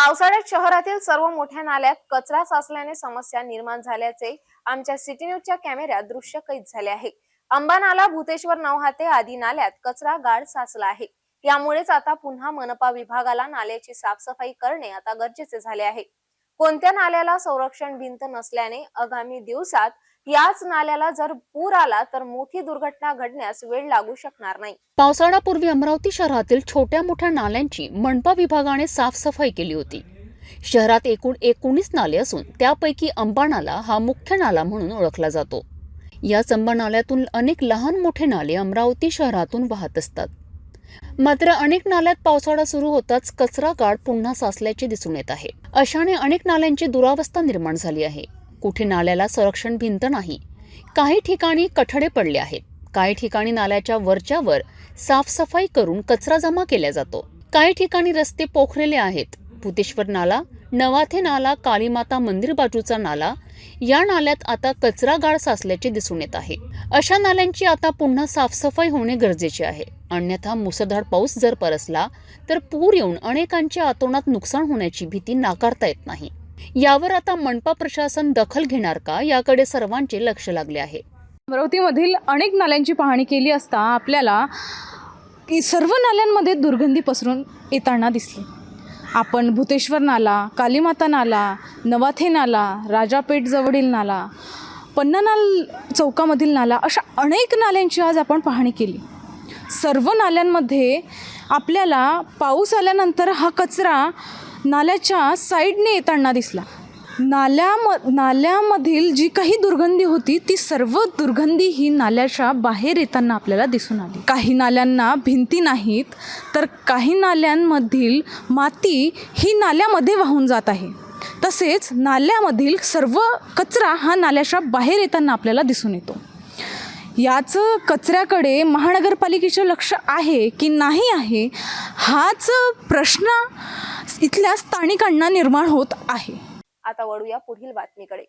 पावसाळ्यात शहरातील सर्व मोठ्या नाल्यात कचरा साचल्याने समस्या निर्माण झाल्याचे आमच्या सिटी न्यूजच्या कॅमेऱ्यात दृश्य कैद झाले आहे. अंबा नाला भूतेश्वर नवहाते आदी नाल्यात कचरा गाळ साचला आहे. यामुळेच आता पुन्हा मनपा विभागाला नाल्याची साफसफाई करणे आता गरजेचे झाले आहे. कोणत्या नाल्याला संरक्षण भिंत नसल्याने आगामी दिवसात याच नाल्याला जर पूर आला तर मोठी दुर्घटना घडण्यास वेळ लागू शकणार नाही. पावसाळ्यापूर्वी अमरावती शहरातील छोट्या मोठ्या नाल्यांची मनपा विभागाने साफसफाई केली होती. शहरात एकूण एकोणीस नाले असून त्यापैकी अंबा नाला हा मुख्य नाला म्हणून ओळखला जातो. या अंबा नाल्यातून अनेक लहान मोठे नाले अमरावती शहरातून वाहत असतात. मात्र अनेक नाल्यात पावसाळा सुरू होताच कचरा गाड पुन्हा साचल्याचे दिसून येत आहे. अशाने अनेक नाल्यांची दुरावस्था निर्माण झाली आहे. कुठे नाल्याला संरक्षण भिंत नाही. काही ठिकाणी कठडे पडले आहेत. काही ठिकाणी नाल्याच्या वरच्यावर साफसफाई करून कचरा जमा केला जातो. काही ठिकाणी रस्ते पोखरेले आहेत. भूतेश्वर नाला नवाथे नाला कालीमाता मंदिर बाजूचा नाला या नाल्यात आता कचरा गाळ साचल्याचे दिसून येत आहे. अशा नाल्यांची आता पुन्हा साफसफाई होणे गरजेचे आहे. अन्यथा मुसळधार पाऊस जर परसला तर पूर येऊन अनेकांच्या आतोनात नुकसान होण्याची भीती नाकारता येत नाही. यावर आता मनपा प्रशासन दखल घेणार का? याकडे सर्वांचे लक्ष लागले आहे. अमरावतीमधील अनेक नाल्यांची पाहणी केली असता आपल्याला की सर्व नाल्यांमध्ये दुर्गंधी पसरून येताना दिसली. आपण भूतेश्वर नाला कालीमाता नाला नवाथे नाला राजापेठ जवळील नाला पन्नानाल चौकामधील नाला अशा अनेक नाल्यांची आज आपण पाहणी केली. सर्व नाल्यांमध्ये आपल्याला पाऊस आल्यानंतर हा कचरा नाल्याच्या साईडने येताना दिसला. नाल्याम नाल्यामधील जी काही दुर्गंधी होती ती सर्व दुर्गंधी ही नाल्याच्या बाहेर येताना आपल्याला दिसून आली. काही नाल्यांना भिंती नाहीत तर काही नाल्यांमधील माती ही नाल्यामध्ये वाहून जात आहे. तसेच नाल्यामधील सर्व कचरा हा नाल्याच्या बाहेर येताना आपल्याला दिसून येतो. याच कचऱ्याकडे महानगरपालिकेचं लक्ष आहे की नाही आहे हाच प्रश्न इथल्या स्थानिकांना निर्माण होत आहे. आता वळूया पुढील बातमीकडे.